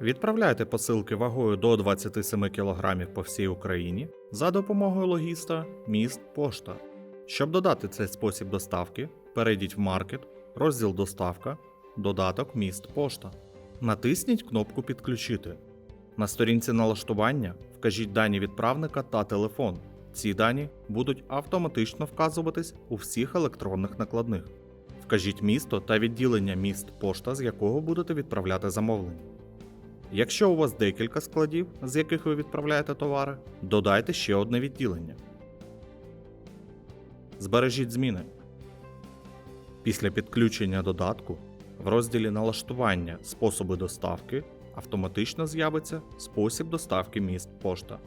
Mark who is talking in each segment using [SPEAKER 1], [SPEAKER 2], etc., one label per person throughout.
[SPEAKER 1] Відправляйте посилки вагою до 27 кг по всій Україні за допомогою логіста Міст Пошта. Щоб додати цей спосіб доставки, перейдіть в маркет, розділ Доставка, додаток Міст Пошта. Натисніть кнопку Підключити. На сторінці налаштування вкажіть дані відправника та телефон. Ці дані будуть автоматично вказуватись у всіх електронних накладних. Вкажіть місто та відділення міст пошта, з якого будете відправляти замовлення. Якщо у вас декілька складів, з яких ви відправляєте товари, додайте ще одне відділення. Збережіть зміни. Після підключення додатку в розділі Налаштування способи доставки автоматично з'явиться спосіб доставки міст пошта.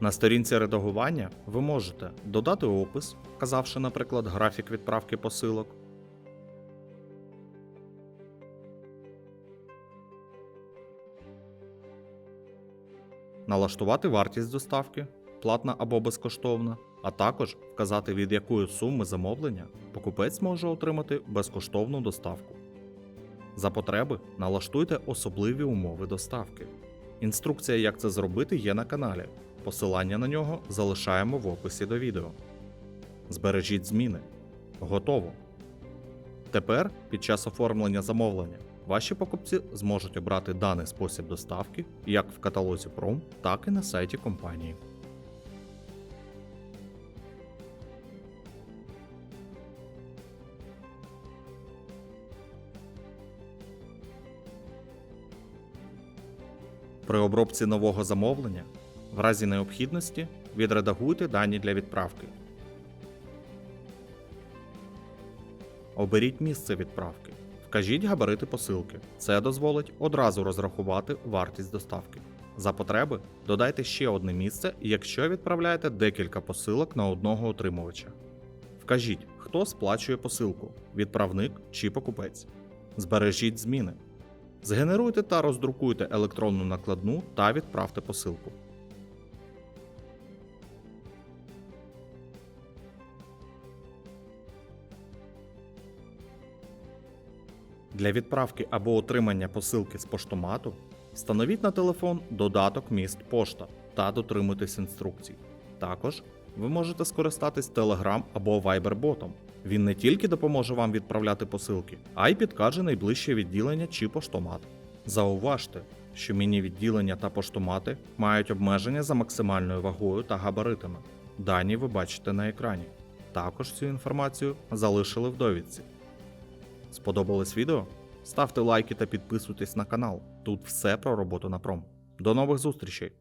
[SPEAKER 1] На сторінці редагування ви можете додати опис, вказавши, наприклад, графік відправки посилок, налаштувати вартість доставки, платна або безкоштовна, а також вказати від якої суми замовлення покупець може отримати безкоштовну доставку. За потреби налаштуйте особливі умови доставки. Інструкція, як це зробити, є на каналі. Посилання на нього залишаємо в описі до відео. Збережіть зміни. Готово. Тепер, під час оформлення замовлення, ваші покупці зможуть обрати даний спосіб доставки як в каталозі Пром, так і на сайті компанії. При обробці нового замовлення, в разі необхідності, відредагуйте дані для відправки. Оберіть місце відправки. Вкажіть габарити посилки. Це дозволить одразу розрахувати вартість доставки. За потреби додайте ще одне місце, якщо відправляєте декілька посилок на одного отримувача. Вкажіть, хто сплачує посилку відправник чи покупець. Збережіть зміни. Згенеруйте та роздрукуйте електронну накладну та відправте посилку. Для відправки або отримання посилки з поштомату встановіть на телефон додаток Міст Пошта та дотримуйтесь інструкцій. Також ви можете скористатись Telegram або Viber ботом. Він не тільки допоможе вам відправляти посилки, а й підкаже найближче відділення чи поштомат. Зауважте, що міні-відділення та поштомати мають обмеження за максимальною вагою та габаритами. Дані ви бачите на екрані. Також цю інформацію залишили в довідці. Сподобалось відео? Ставте лайки та підписуйтесь на канал. Тут все про роботу на пром. До нових зустрічей!